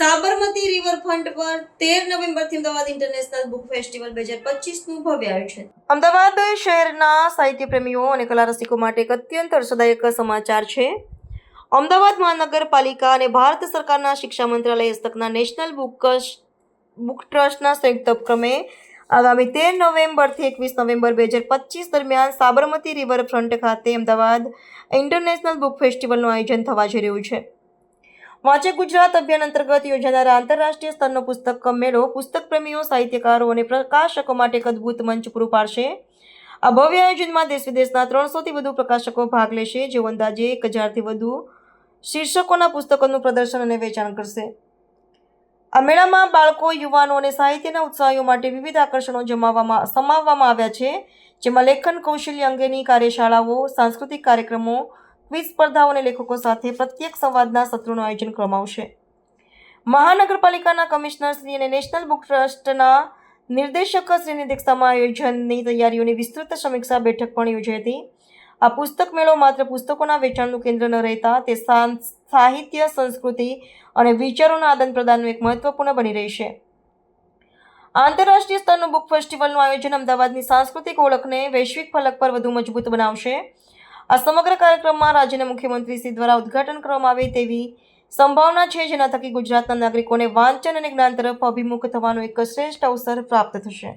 Sabarmati riverfront પર તેર નવેમ્બરથી અમદાવાદ ઇન્ટરનેશનલ બુક ફેસ્ટિવલ બે હજાર પચીસનું ભવ્ય આયોજન. અમદાવાદ શહેરના સાહિત્ય પ્રેમીઓ અને કલા રસિકો માટે એક અત્યંત હર્ષદાયક સમાચાર છે. અમદાવાદ મહાનગરપાલિકા અને ભારત સરકારના શિક્ષા મંત્રાલય હસ્તકના નેશનલ બુક બુક ટ્રસ્ટના સંયુક્ત ઉપક્રમે આગામી તેર નવેમ્બરથી એકવીસ નવેમ્બર બે હજાર પચીસ દરમિયાન સાબરમતી રિવરફ્રન્ટ ખાતે અમદાવાદ ઇન્ટરનેશનલ બુક ફેસ્ટિવલનું આયોજન થવા જઈ રહ્યું છે. વાંચે ગુજરાત અભિયાન અંતર્ગત યોજાનારા આંતરરાષ્ટ્રીય સ્તરનો પુસ્તક મેળો પુસ્તક પ્રેમીઓ, સાહિત્યકારો અને પ્રકાશકો માટે એક અદ્ભુત મંચ પૂરું પાડશે. આ ભવ્ય આયોજનમાં દેશ વિદેશના ત્રણસોથી વધુ પ્રકાશકો ભાગ લેશે, જેઓ અંદાજે એક હજારથી વધુ શીર્ષકોના પુસ્તકોનું પ્રદર્શન અને વેચાણ કરશે. આ મેળામાં બાળકો, યુવાનો અને સાહિત્યના ઉત્સાહીઓ માટે વિવિધ આકર્ષણો જમાવવામાં સમાવવામાં આવ્યા છે, જેમાં લેખન કૌશલ્ય અંગેની કાર્યશાળાઓ, સાંસ્કૃતિક કાર્યક્રમો ક્વિઝ સ્પર્ધાઓ અને લેખકો સાથે પ્રત્યેક સંવાદના સત્રોનું આયોજન કરવામાં આવશે. મહાનગરપાલિકાના કમિશનર શ્રી અને નેશનલ બુક ટ્રસ્ટના નિર્દેશક શ્રીની અધ્યક્ષતામાં આયોજનની તૈયારીઓની વિસ્તૃત સમીક્ષા બેઠક પણ યોજાઈ હતી. આ પુસ્તક મેળો માત્ર પુસ્તકોના વેચાણનું કેન્દ્ર ન રહેતા, તે સાહિત્ય, સંસ્કૃતિ અને વિચારોના આદાન પ્રદાનનું એક મહત્વપૂર્ણ બની રહેશે આંતરરાષ્ટ્રીય સ્તરનું બુક ફેસ્ટિવલનું આયોજન અમદાવાદની સાંસ્કૃતિક ઓળખને વૈશ્વિક ફલક પર વધુ મજબૂત બનાવશે. આ સમગ્ર કાર્યક્રમમાં રાજ્યના મુખ્યમંત્રી શ્રી દ્વારા ઉદ્ઘાટન કરવામાં આવે તેવી સંભાવના છે, જેના થકી ગુજરાતના નાગરિકોને વાંચન અને જ્ઞાન તરફ અભિમુખ થવાનો એક શ્રેષ્ઠ અવસર પ્રાપ્ત થશે.